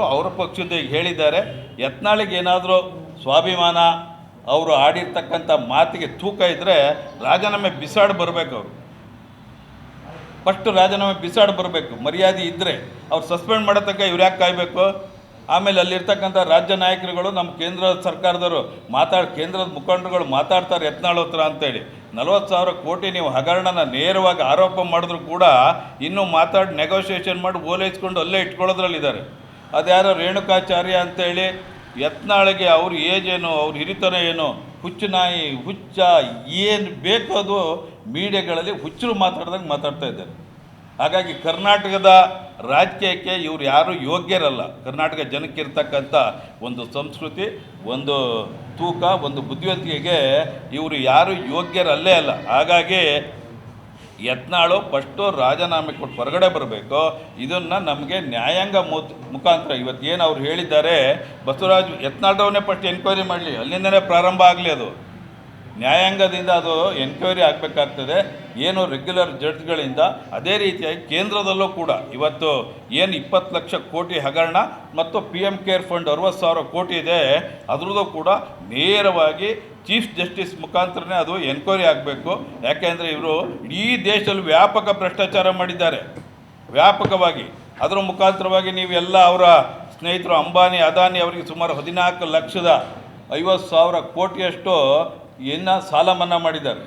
ಅವರು ಅವರ ಪಕ್ಷದ ಹೇಳಿದ್ದಾರೆ, ಯತ್ನಾಳಿಗೆ ಏನಾದರೂ ಸ್ವಾಭಿಮಾನ, ಅವರು ಆಡಿರ್ತಕ್ಕಂಥ ಮಾತಿಗೆ ತೂಕ ಇದ್ದರೆ ರಾಜೀನಾಮೆ ಬಿಸಾಡಿ ಬರಬೇಕು ಅವರು. ಫಸ್ಟ್ ರಾಜೀನಾಮೆ ಬಿಸಾಡಿ ಬರಬೇಕು, ಮರ್ಯಾದೆ ಇದ್ದರೆ ಅವ್ರು ಸಸ್ಪೆಂಡ್ ಮಾಡೋ ತನಕ ಇವ್ರು ಯಾಕೆ ಕಾಯಬೇಕು? ಆಮೇಲೆ ಅಲ್ಲಿರ್ತಕ್ಕಂಥ ರಾಜ್ಯ ನಾಯಕರುಗಳು, ನಮ್ಮ ಕೇಂದ್ರ ಸರ್ಕಾರದವರು ಮಾತಾಡ್, ಕೇಂದ್ರದ ಮುಖಂಡರುಗಳು ಮಾತಾಡ್ತಾರೆ ಯತ್ನಾಳ್ ಹತ್ರ ಅಂತೇಳಿ. ನಲವತ್ತು ಸಾವಿರ ಕೋಟಿ ನೀವು ಹಗರಣನ ನೇರವಾಗಿ ಆರೋಪ ಮಾಡಿದ್ರು ಕೂಡ ಇನ್ನೂ ಮಾತಾಡಿ ನೆಗೋಷಿಯೇಷನ್ ಮಾಡಿ ಓಲೈಸ್ಕೊಂಡು ಅಲ್ಲೇ ಇಟ್ಕೊಳ್ಳೋದ್ರಲ್ಲಿದ್ದಾರೆ. ಅದ್ಯಾರೋ ರೇಣುಕಾಚಾರ್ಯ ಅಂತೇಳಿ ಯತ್ನಾಳಿಗೆ ಅವ್ರ ಏಜ್ ಏನು, ಅವ್ರ ಹಿರಿತನ ಏನು, ಹುಚ್ಚು ನಾಯಿ, ಹುಚ್ಚ ಏನು ಬೇಕೋ ಅದು ಮೀಡಿಯಾಗಳಲ್ಲಿ ಹುಚ್ಚರು ಮಾತಾಡ್ದಂಗೆ ಮಾತಾಡ್ತಾ ಇದ್ದಾರೆ. ಹಾಗಾಗಿ ಕರ್ನಾಟಕದ ರಾಜಕೀಯಕ್ಕೆ ಇವರು ಯಾರೂ ಯೋಗ್ಯರಲ್ಲ. ಕರ್ನಾಟಕ ಜನಕ್ಕೆ ಇರ್ತಕ್ಕಂಥ ಒಂದು ಸಂಸ್ಕೃತಿ, ಒಂದು ತೂಕ, ಒಂದು ಬುದ್ಧಿವಂತಿಕೆಗೆ ಇವರು ಯಾರೂ ಯೋಗ್ಯರಲ್ಲೇ ಅಲ್ಲ. ಹಾಗಾಗಿ ಯತ್ನಾಳು ಫಸ್ಟು ರಾಜೀನಾಮೆ ಕೊಟ್ಟು ಹೊರಗಡೆ ಬರಬೇಕು. ಇದನ್ನು ನಮಗೆ ನ್ಯಾಯಾಂಗ ಮುತ್ ಮುಖಾಂತರ ಏನು ಅವ್ರು ಹೇಳಿದ್ದಾರೆ, ಬಸವರಾಜ್ ಯತ್ನಾಳವನ್ನೇ ಫಸ್ಟ್ ಎನ್ಕ್ವೈರಿ ಮಾಡಲಿ, ಅಲ್ಲಿಂದನೇ ಪ್ರಾರಂಭ ಆಗಲಿ ಅದು. ನ್ಯಾಯಾಂಗದಿಂದ ಅದು ಎನ್ಕ್ವೈರಿ ಆಗಬೇಕಾಗ್ತದೆ. ಏನು ರೆಗ್ಯುಲರ್ ಜಡ್ಜ್ಗಳಿಂದ ಅದೇ ರೀತಿಯಾಗಿ ಕೇಂದ್ರದಲ್ಲೂ ಕೂಡ ಇವತ್ತು ಏನು ಇಪ್ಪತ್ತು ಲಕ್ಷ ಕೋಟಿ ಹಗರಣ ಮತ್ತು ಪಿ ಎಂ ಕೇರ್ ಫಂಡ್ ಅರವತ್ತು ಸಾವಿರ ಕೋಟಿ ಇದೆ ಅದ್ರದ್ದು ಕೂಡ ನೇರವಾಗಿ ಚೀಫ್ ಜಸ್ಟಿಸ್ ಮುಖಾಂತರನೇ ಅದು ಎನ್ಕ್ವೈರಿ ಆಗಬೇಕು. ಯಾಕೆಂದರೆ ಇವರು ಇಡೀ ದೇಶದಲ್ಲಿ ವ್ಯಾಪಕ ಭ್ರಷ್ಟಾಚಾರ ಮಾಡಿದ್ದಾರೆ. ವ್ಯಾಪಕವಾಗಿ. ಅದರ ಮುಖಾಂತರವಾಗಿ ನೀವೆಲ್ಲ ಅವರ ಸ್ನೇಹಿತರು ಅಂಬಾನಿ, ಅದಾನಿ ಅವರಿಗೆ ಸುಮಾರು ಹದಿನಾಲ್ಕು ಲಕ್ಷದ ಐವತ್ತು ಸಾವಿರ ಕೋಟಿಯಷ್ಟು ಇನ್ನು ಸಾಲ ಮನ್ನಾ ಮಾಡಿದ್ದಾರೆ?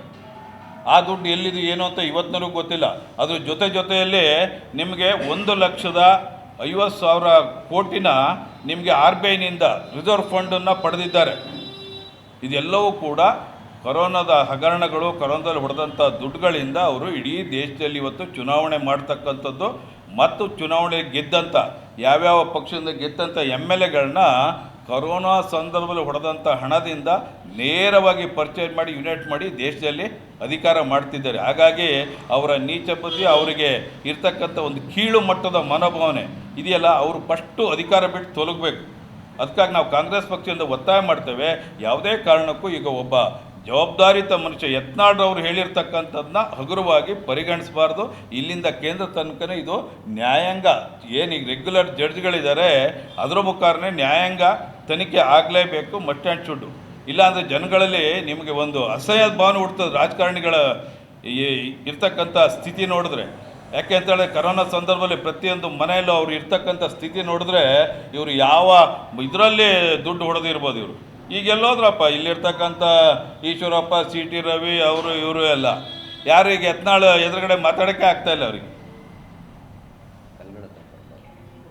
ಆ ದುಡ್ಡು ಎಲ್ಲಿದೆ, ಏನು ಅಂತ ಇವತ್ತಿನವರೆಗೂ ಗೊತ್ತಿಲ್ಲ. ಅದ್ರ ಜೊತೆ ಜೊತೆಯಲ್ಲಿ ನಿಮಗೆ ಒಂದು ಲಕ್ಷದ ಐವತ್ತು ಸಾವಿರ ಕೋಟಿನ ನಿಮಗೆ ಆರ್ ಬಿ ಐನಿಂದ ರಿಸರ್ವ್ ಫಂಡನ್ನು ಪಡೆದಿದ್ದಾರೆ. ಇದೆಲ್ಲವೂ ಕೂಡ ಕೊರೋನಾದ ಹಗರಣಗಳು, ಕೊರೋನಾದಲ್ಲಿ ಹೊಡೆದಂಥ ದುಡ್ಡುಗಳಿಂದ ಅವರು ಇಡೀ ದೇಶದಲ್ಲಿ ಇವತ್ತು ಚುನಾವಣೆ ಮಾಡ್ತಕ್ಕಂಥದ್ದು. ಮತ್ತು ಚುನಾವಣೆ ಗೆದ್ದಂಥ, ಯಾವ್ಯಾವ ಪಕ್ಷದಿಂದ ಗೆದ್ದಂಥ ಎಂ ಎಲ್ ಎಗಳನ್ನ ಕರೋನಾ ಸಂದರ್ಭದಲ್ಲಿ ಹೊಡೆದಂಥ ಹಣದಿಂದ ನೇರವಾಗಿ ಪರ್ಚೇಸ್ ಮಾಡಿ ಯುನೈಟ್ ಮಾಡಿ ದೇಶದಲ್ಲಿ ಅಧಿಕಾರ ಮಾಡ್ತಿದ್ದಾರೆ. ಹಾಗಾಗಿ ಅವರ ನೀಚ ಬುದ್ಧಿ ಅವರಿಗೆ ಇರ್ತಕ್ಕಂಥ ಒಂದು ಕೀಳು ಮಟ್ಟದ ಮನೋಭಾವನೆ ಇದೆಯಲ್ಲ, ಅವರು ಫಸ್ಟು ಅಧಿಕಾರ ಬಿಟ್ಟು ತೊಲಗಬೇಕು. ಅದಕ್ಕಾಗಿ ನಾವು ಕಾಂಗ್ರೆಸ್ ಪಕ್ಷದಿಂದ ಒತ್ತಾಯ ಮಾಡ್ತೇವೆ. ಯಾವುದೇ ಕಾರಣಕ್ಕೂ ಈಗ ಒಬ್ಬ ಜವಾಬ್ದಾರಿತ ಮನುಷ್ಯ ಯತ್ನಾಡ್ರವರು ಹೇಳಿರ್ತಕ್ಕಂಥದ್ದನ್ನ ಹಗುರವಾಗಿ ಪರಿಗಣಿಸಬಾರ್ದು. ಇಲ್ಲಿಂದ ಕೇಂದ್ರ ತನಕನೇ ಇದು ನ್ಯಾಯಾಂಗ. ಏನು ಈಗ ರೆಗ್ಯುಲರ್ ಜಡ್ಜ್ಗಳಿದ್ದಾರೆ ಅದರ ಮುಖಾರನೇ ನ್ಯಾಯಾಂಗ ತನಿಖೆ ಆಗಲೇಬೇಕು ಮಸ್ಟ್ ಆ್ಯಂಡ್ ಶುಡ್ಡು ಇಲ್ಲಾಂದರೆ ಜನಗಳಲ್ಲಿ ನಿಮಗೆ ಒಂದು ಅಸಹ್ಯ ಭಾವನೆ ಹುಡ್ತದೆ ರಾಜಕಾರಣಿಗಳ ಇರ್ತಕ್ಕಂಥ ಸ್ಥಿತಿ ನೋಡಿದ್ರೆ. ಯಾಕೆ ಅಂತೇಳಿ ಕರೋನಾ ಸಂದರ್ಭದಲ್ಲಿ ಪ್ರತಿಯೊಂದು ಮನೆಯಲ್ಲೂ ಅವ್ರು ಇರ್ತಕ್ಕಂಥ ಸ್ಥಿತಿ ನೋಡಿದ್ರೆ ಇವರು ಯಾವ ಇದರಲ್ಲಿ ದುಡ್ಡು ಹೊಡೆದಿರ್ಬೋದು ಇವರು. ಈಗೆಲ್ಲೋದ್ರಪ್ಪ ಇಲ್ಲಿರ್ತಕ್ಕಂಥ ಈಶ್ವರಪ್ಪ, ಸಿ ಟಿ ರವಿ, ಅವರು, ಇವರು ಎಲ್ಲ. ಯಾರು ಈಗ ಯತ್ನಾಳ್ ಎದುರುಗಡೆ ಮಾತಾಡೋಕ್ಕೆ ಆಗ್ತಾ ಇಲ್ಲ ಅವ್ರಿಗೆ.